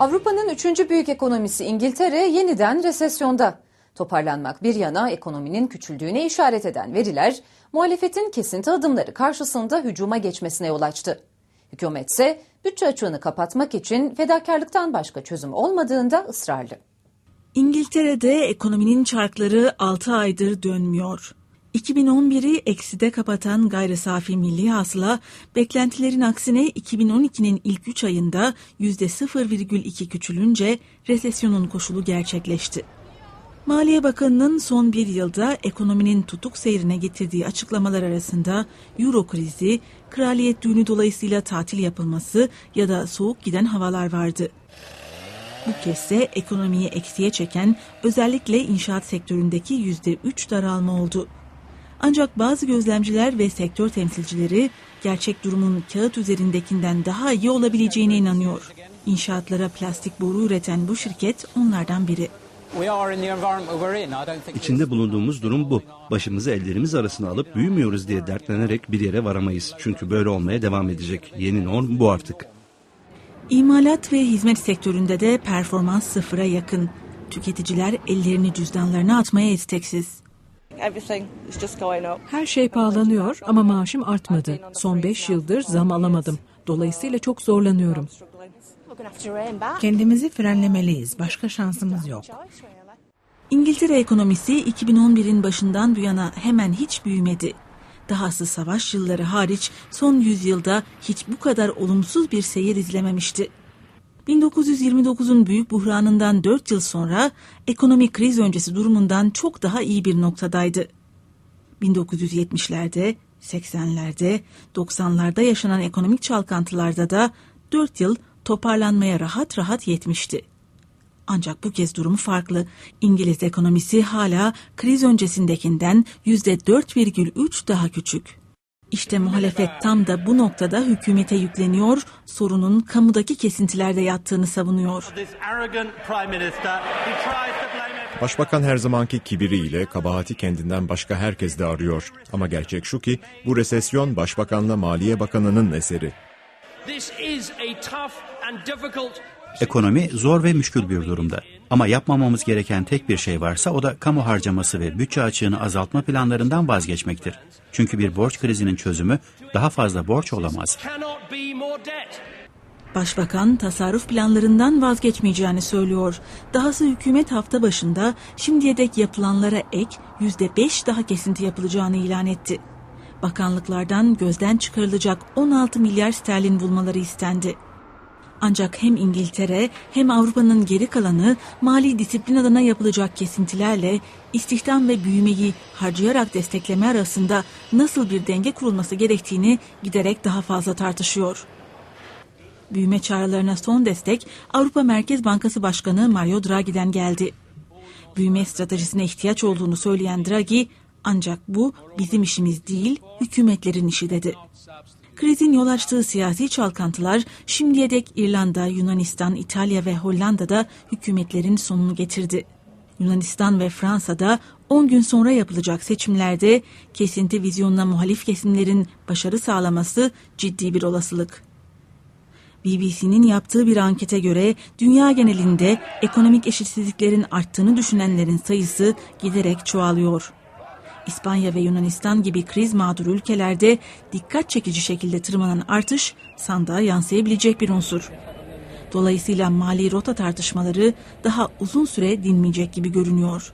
Avrupa'nın üçüncü büyük ekonomisi İngiltere yeniden resesyonda. Toparlanmak bir yana ekonominin küçüldüğüne işaret eden veriler, muhalefetin kesinti adımları karşısında hücuma geçmesine yol açtı. Hükümetse bütçe açığını kapatmak için fedakarlıktan başka çözüm olmadığında ısrarlı. İngiltere'de ekonominin çarkları 6 aydır dönmüyor. 2011'i ekside kapatan gayri safi milli hasıla beklentilerin aksine 2012'nin ilk 3 ayında %0,2 küçülünce resesyonun koşulu gerçekleşti. Maliye Bakanı'nın son bir yılda ekonominin tutuk seyrine getirdiği açıklamalar arasında Euro krizi, kraliyet düğünü dolayısıyla tatil yapılması ya da soğuk giden havalar vardı. Bu kez ekonomiyi eksiye çeken özellikle inşaat sektöründeki %3 daralma oldu. Ancak bazı gözlemciler ve sektör temsilcileri gerçek durumun kağıt üzerindekinden daha iyi olabileceğine inanıyor. İnşaatlara plastik boru üreten bu şirket onlardan biri. İçinde bulunduğumuz durum bu. Başımızı ellerimiz arasına alıp büyümüyoruz diye dertlenerek bir yere varamayız. Çünkü böyle olmaya devam edecek. Yeni norm bu artık. İmalat ve hizmet sektöründe de performans sıfıra yakın. Tüketiciler ellerini cüzdanlarına atmaya isteksiz. Her şey pahalanıyor ama maaşım artmadı. Son 5 yıldır zam alamadım. Dolayısıyla çok zorlanıyorum. Kendimizi frenlemeliyiz. Başka şansımız yok. İngiltere ekonomisi 2011'in başından bu yana hemen hiç büyümedi. Dahası savaş yılları hariç son yüzyılda hiç bu kadar olumsuz bir seyir izlememişti. 1929'un büyük buhranından 4 yıl sonra ekonomi kriz öncesi durumundan çok daha iyi bir noktadaydı. 1970'lerde, 80'lerde, 90'larda yaşanan ekonomik çalkantılarda da 4 yıl toparlanmaya rahat rahat yetmişti. Ancak bu kez durumu farklı. İngiliz ekonomisi hala kriz öncesindekinden %4,3 daha küçük. İşte muhalefet tam da bu noktada hükümete yükleniyor, sorunun kamudaki kesintilerde yattığını savunuyor. Başbakan her zamanki kibiriyle kabahati kendinden başka herkeste arıyor. Ama gerçek şu ki bu resesyon Başbakanla Maliye Bakanı'nın eseri. Ekonomi zor ve müşkül bir durumda. Ama yapmamamız gereken tek bir şey varsa o da kamu harcaması ve bütçe açığını azaltma planlarından vazgeçmektir. Çünkü bir borç krizinin çözümü daha fazla borç olamaz. Başbakan tasarruf planlarından vazgeçmeyeceğini söylüyor. Dahası hükümet hafta başında şimdiye dek yapılanlara ek %5 daha kesinti yapılacağını ilan etti. Bakanlıklardan gözden çıkarılacak 16 milyar sterlin bulmaları istendi. Ancak hem İngiltere hem Avrupa'nın geri kalanı mali disiplin adına yapılacak kesintilerle istihdam ve büyümeyi harcayarak destekleme arasında nasıl bir denge kurulması gerektiğini giderek daha fazla tartışıyor. Büyüme çağrılarına son destek Avrupa Merkez Bankası Başkanı Mario Draghi'den geldi. Büyüme stratejisine ihtiyaç olduğunu söyleyen Draghi, ancak bu bizim işimiz değil, hükümetlerin işi dedi. Krizin yol açtığı siyasi çalkantılar şimdiye dek İrlanda, Yunanistan, İtalya ve Hollanda'da hükümetlerin sonunu getirdi. Yunanistan ve Fransa'da 10 gün sonra yapılacak seçimlerde kesinti vizyonuna muhalif kesimlerin başarı sağlaması ciddi bir olasılık. BBC'nin yaptığı bir ankete göre dünya genelinde ekonomik eşitsizliklerin arttığını düşünenlerin sayısı giderek çoğalıyor. İspanya ve Yunanistan gibi kriz mağdur ülkelerde dikkat çekici şekilde tırmanan artış sandığa yansıyabilecek bir unsur. Dolayısıyla mali rota tartışmaları daha uzun süre dinmeyecek gibi görünüyor.